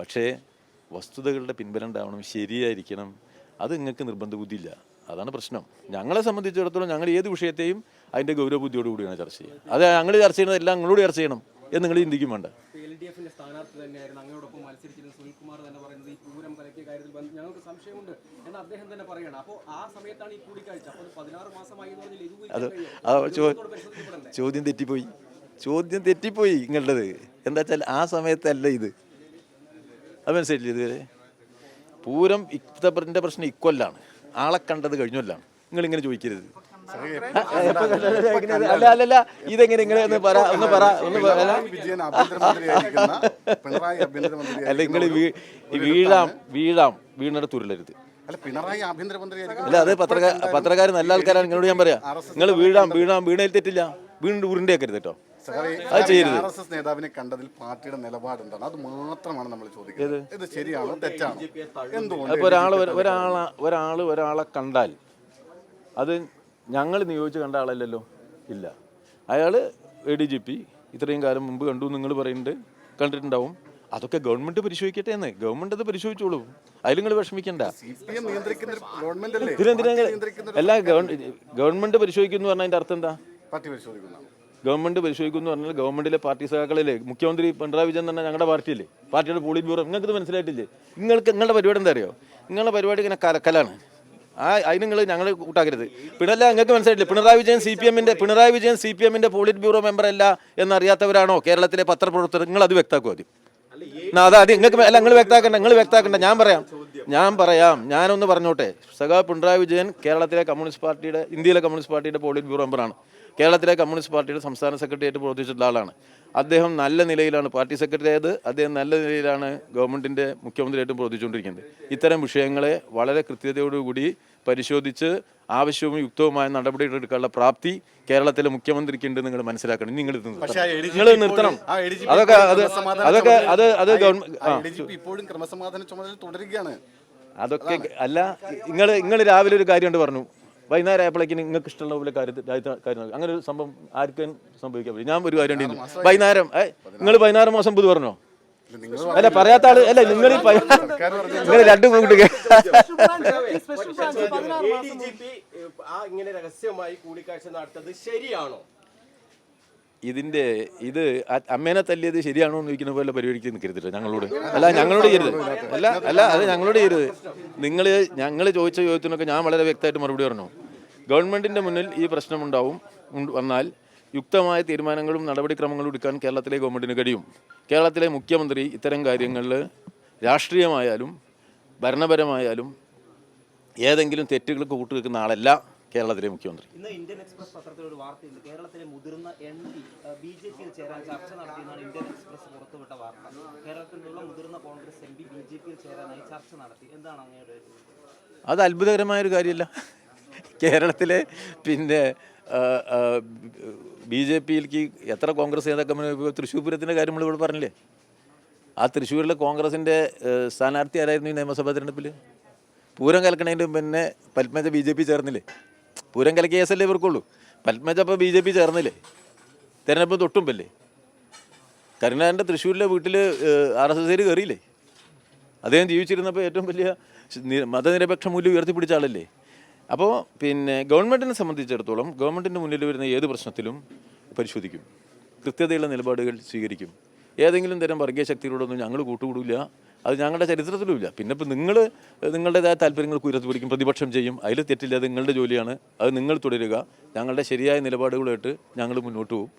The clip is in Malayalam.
പക്ഷേ വസ്തുതകളുടെ പിൻബലം ഉണ്ടാവണം ശരിയായിരിക്കണം. അത് നിങ്ങൾക്ക് നിർബന്ധ ബുദ്ധിയില്ല. അതാണ് പ്രശ്നം. ഞങ്ങളെ സംബന്ധിച്ചിടത്തോളം ഞങ്ങൾ ഏത് വിഷയത്തെയും അതിന്റെ ഗൗരവബുദ്ധിയോടുകൂടിയാണ് ചർച്ച ചെയ്യുക. അത് ഞങ്ങൾ ചർച്ച ചെയ്യുന്നത് എല്ലാം നിങ്ങളോട് ചർച്ച ചെയ്യണം എന്ന് നിങ്ങൾ ചിന്തിക്കും വേണ്ട. അത് ചോദ്യം തെറ്റിപ്പോയി. ചോദ്യം തെറ്റിപ്പോയി നിങ്ങളുടേത് എന്താ വെച്ചാൽ ആ സമയത്തല്ല ഇത്. അത് മനസ്സിലായില്ലേ ഇതുവരെ പൂരം ഇത്തപ്പറിന്റെ പ്രശ്നം ഇക്കൊല്ലാണ് ആളെ കണ്ടത് നിങ്ങൾ നിങ്ങളിങ്ങനെ ചോദിക്കരുത്. അല്ല അല്ല അല്ല. ഇതെങ്ങനെ ഇങ്ങനെ ഒന്ന് പറ ഒന്ന് പറ ഒന്ന് അല്ല. നിങ്ങൾ വീഴാം വീഴാം. വീണിടത്ത് ഉരുളരുത് അല്ല അത് പത്രക്കാർ പത്രക്കാർ നല്ല ആൾക്കാരാണ്. നിങ്ങളോട് ഞാൻ പറയാം. നിങ്ങൾ വീഴാം വീഴാം. വീണയിൽ തെറ്റില്ല. വീണ്ടും ഉരുണ്ടേക്കരുത് കേട്ടോ. അത് ചെയ്യരുത്. ആർ എസ് എസ് നേതാവിനെ കണ്ടതിൽ പാർട്ടിയുടെ നിലപാട് എന്താണ് അത് മാത്രമാണ് നമ്മൾ ചോദിക്കുന്നത്. ഇത് ശരിയാണോ തെറ്റാണോ? എന്തുകൊണ്ട് അപ്പോൾ ഒരാൾ ഒരാളെ ഒരാൾ ഒരാളെ കണ്ടാൽ അത് ഞങ്ങൾ നിയോഗിച്ച് കണ്ട ആളല്ലല്ലോ? ഇല്ല. അയാൾ എ ഡി ജി പി ഇത്രയും കാലം മുമ്പ് കണ്ടു നിങ്ങൾ പറയുന്നുണ്ട്. കണ്ടിട്ടുണ്ടാവും. അതൊക്കെ ഗവൺമെന്റ് പരിശോധിക്കട്ടെ എന്ന്. ഗവൺമെന്റ് അത് പരിശോധിച്ചോളൂ. അതിൽ നിങ്ങൾ വിഷമിക്കണ്ട. എല്ലാ ഗവൺമെന്റ് പരിശോധിക്കുന്നു പറഞ്ഞാൽ അതിന്റെ അർത്ഥം എന്താ? ഗവൺമെന്റ് പരിശോധിക്കുന്നു പറഞ്ഞാൽ ഗവൺമെന്റിലെ പാർട്ടി സഖാക്കളിലെ മുഖ്യമന്ത്രി പിണറായി വിജയൻ തന്നെ ഞങ്ങളുടെ പാർട്ടിയല്ലേ? പാർട്ടിയുടെ പോളിറ്റ് ബ്യൂറോ. നിങ്ങൾക്ക് ഇത് മനസ്സിലായിട്ടില്ലേ? നിങ്ങൾക്ക് നിങ്ങളുടെ പരിപാടി എന്താ അറിയോ? നിങ്ങളുടെ പരിപാടി ഇങ്ങനെ കലക്കലാണ് ആ അതിന് നിങ്ങൾ ഞങ്ങൾ കൂട്ടാക്കരുത്. പിണല്ല നിങ്ങൾക്ക് മനസ്സിലായിട്ടില്ല? പിണറായി വിജയൻ സി പി എമ്മിന്റെ പിണറായി വിജയൻ സി പി എമ്മിന്റെ പോളിറ്റ് ബ്യൂറോ മെമ്പർ അല്ല എന്നറിയാത്തവരാണോ കേരളത്തിലെ പത്രപ്രവർത്തകർ? നിങ്ങൾ അത് വ്യക്താക്കും ആദ്യം. എന്നാ അത് അത് നിങ്ങൾക്ക് അല്ല നിങ്ങൾ വ്യക്താക്കണ്ട നിങ്ങൾ വ്യക്താക്കണ്ട ഞാൻ പറയാം. ഞാൻ പറയാം. ഞാനൊന്ന് പറഞ്ഞോട്ടെ. സഖാ പിണറായി വിജയൻ കേരളത്തിലെ കമ്മ്യൂണിസ്റ്റ് പാർട്ടിയുടെ ഇന്ത്യയിലെ കമ്മ്യൂണിസ്റ്റ് പാർട്ടിയുടെ പോളിറ്റ് ബ്യൂറോ മെമ്പറാണ് കേരളത്തിലെ കമ്മ്യൂണിസ്റ്റ് പാർട്ടിയുടെ സംസ്ഥാന സെക്രട്ടറി ആയിട്ട് പ്രവർത്തിച്ചിട്ടുള്ള ആളാണ്. അദ്ദേഹം നല്ല നിലയിലാണ് പാർട്ടി സെക്രട്ടറി ആയത് അദ്ദേഹം നല്ല നിലയിലാണ് ഗവൺമെന്റിന്റെ മുഖ്യമന്ത്രിയായിട്ടും പ്രവർത്തിച്ചുകൊണ്ടിരിക്കുന്നത്. ഇത്തരം വിഷയങ്ങളെ വളരെ കൃത്യതയോടുകൂടി പരിശോധിച്ച് ആവശ്യവും യുക്തവുമായ നടപടികൾ എടുക്കാനുള്ള പ്രാപ്തി കേരളത്തിലെ മുഖ്യമന്ത്രിക്കുണ്ട് നിങ്ങൾ മനസ്സിലാക്കണം. നിങ്ങൾ നിങ്ങൾ നിർത്തണം. അതൊക്കെ അത് അതൊക്കെ അത് അത് ഗവൺമെന്റ് ഇപ്പോഴും ക്രമസമാധാന ചുമതല തുടരുകയാണ്. അതൊക്കെ അല്ല നിങ്ങൾ നിങ്ങൾ രാവിലെ ഒരു കാര്യം കൊണ്ട് പറഞ്ഞു. വൈകുന്നേരം ആയപ്പോഴേക്കും നിങ്ങൾക്ക് ഇഷ്ടമുള്ള പോലെ കാര്യത്തിൽ കാര്യം അങ്ങനെ ഒരു സംഭവം ആർക്കും സംഭവിക്കാൻ പറ്റും ഞാൻ ഒരു കാര്യം ഉണ്ടെങ്കിൽ വൈകുന്നേരം നിങ്ങൾ പതിനാറ് മാസം പുതു പറഞ്ഞോ? അല്ല പറയാത്ത ആൾ അല്ല നിങ്ങൾ നിങ്ങൾ രണ്ടും കൂട്ടുക ഇങ്ങനെ രഹസ്യമായി കൂടിക്കാഴ്ച നടത്തത് ശരിയാണോ? ഇതിന്റെ ഇത് അമ്മേനെ തല്ലിയത് ശരിയാണോ എന്ന് ചോദിക്കുന്ന പോലെ പരിപാടിക്ക് നിൽക്കരുത് ഞങ്ങളോട്. അല്ല ഞങ്ങളോട് ചെയ്യരുത്. അല്ല അല്ല അത് ഞങ്ങളോട് ചെയ്യരുത്. നിങ്ങൾ ഞങ്ങൾ ചോദിച്ച ചോദ്യത്തിനൊക്കെ ഞാൻ വളരെ വ്യക്തമായിട്ട് മറുപടി പറഞ്ഞു. ഗവൺമെന്റിന്റെ മുന്നിൽ ഈ പ്രശ്നമുണ്ടാവും വന്നാൽ യുക്തമായ തീരുമാനങ്ങളും നടപടിക്രമങ്ങളും എടുക്കാൻ കേരളത്തിലെ ഗവൺമെന്റിന് കഴിയും. കേരളത്തിലെ മുഖ്യമന്ത്രി ഇത്തരം കാര്യങ്ങളിൽ രാഷ്ട്രീയമായാലും ഭരണപരമായാലും ഏതെങ്കിലും തെറ്റുകൾക്ക് കൂട്ടുവെക്കുന്ന ആളല്ല കേരളത്തിലെ മുഖ്യമന്ത്രി. ഇന്ന് ഇന്ത്യൻ എക്സ്പ്രസ് പത്രത്തിൽ ഒരു വാർത്തയുണ്ട്. കേരളത്തിലെ മുതിർന്ന എം പി ബി ജെ പിയിൽ ചേരാൻ ചർച്ച നടത്തിയെന്നാണ് ഇന്ത്യൻ എക്സ്പ്രസ് പുറത്തുവിട്ട വാർത്ത. കേരളത്തിലുള്ള മുതിർന്ന Congress M P B J പിയിൽ ചേരാനായി ചർച്ച നടത്തി. എന്താണ് അങ്ങയുടെ ഒരു അത് അത്ഭുതകരമായൊരു കാര്യമല്ല. കേരളത്തിലെ പിന്നെ ബി ജെ പിയിലേക്ക് എത്ര കോൺഗ്രസ് നേതാക്കന്മാർ തൃശ്ശൂർ പൂരത്തിന്റെ കാര്യം നമ്മൾ ഇവിടെ പറഞ്ഞില്ലേ? ആ തൃശ്ശൂരിലെ കോൺഗ്രസിന്റെ സ്ഥാനാർത്ഥി ആരായിരുന്നു ഈ നിയമസഭാ തിരഞ്ഞെടുപ്പിൽ പൂരം കലക്കണേന്റെ പിന്നെ പത്മജ ബി ജെ പി ചേർന്നില്ലേ? പൂരം കലക്കിയ കേസല്ലേ ഇവർക്കുള്ളൂ. പത്മജ അപ്പോൾ ബി ജെ പി ചേർന്നില്ലേ? തിരഞ്ഞെടുപ്പ് തൊട്ടുമ്പല്ലേ? കരുണാകരന്റെ തൃശ്ശൂരിലെ വീട്ടിൽ ആർ എസ് എസ് കയറിയില്ലേ അദ്ദേഹം ജീവിച്ചിരുന്നപ്പോൾ ഏറ്റവും വലിയ മതനിരപേക്ഷ മൂല്യം ഉയർത്തിപ്പിടിച്ച ആളല്ലേ? അപ്പോൾ പിന്നെ ഗവൺമെന്റിനെ സംബന്ധിച്ചിടത്തോളം ഗവൺമെന്റിന്റെ മുന്നിൽ വരുന്ന ഏത് പ്രശ്നത്തിലും പരിശോധിക്കും. കൃത്യതയുള്ള നിലപാടുകൾ സ്വീകരിക്കും. ഏതെങ്കിലും തരം വർഗീയ ശക്തികളോടൊന്നും ഞങ്ങൾ കൂട്ടുകൂടില്ല അത് ഞങ്ങളുടെ ചരിത്രത്തിലുമില്ല. പിന്നെ ഇപ്പം നിങ്ങൾ നിങ്ങളുടേതായ താല്പര്യങ്ങൾക്ക് ഉയർത്തിപ്പിടിക്കും പ്രതിപക്ഷം ചെയ്യും. അതിൽ തെറ്റില്ല നിങ്ങളുടെ ജോലിയാണ്. അത് നിങ്ങൾ തുടരുക. ഞങ്ങളുടെ ശരിയായ നിലപാടുകളായിട്ട് ഞങ്ങൾ മുന്നോട്ട് പോകും.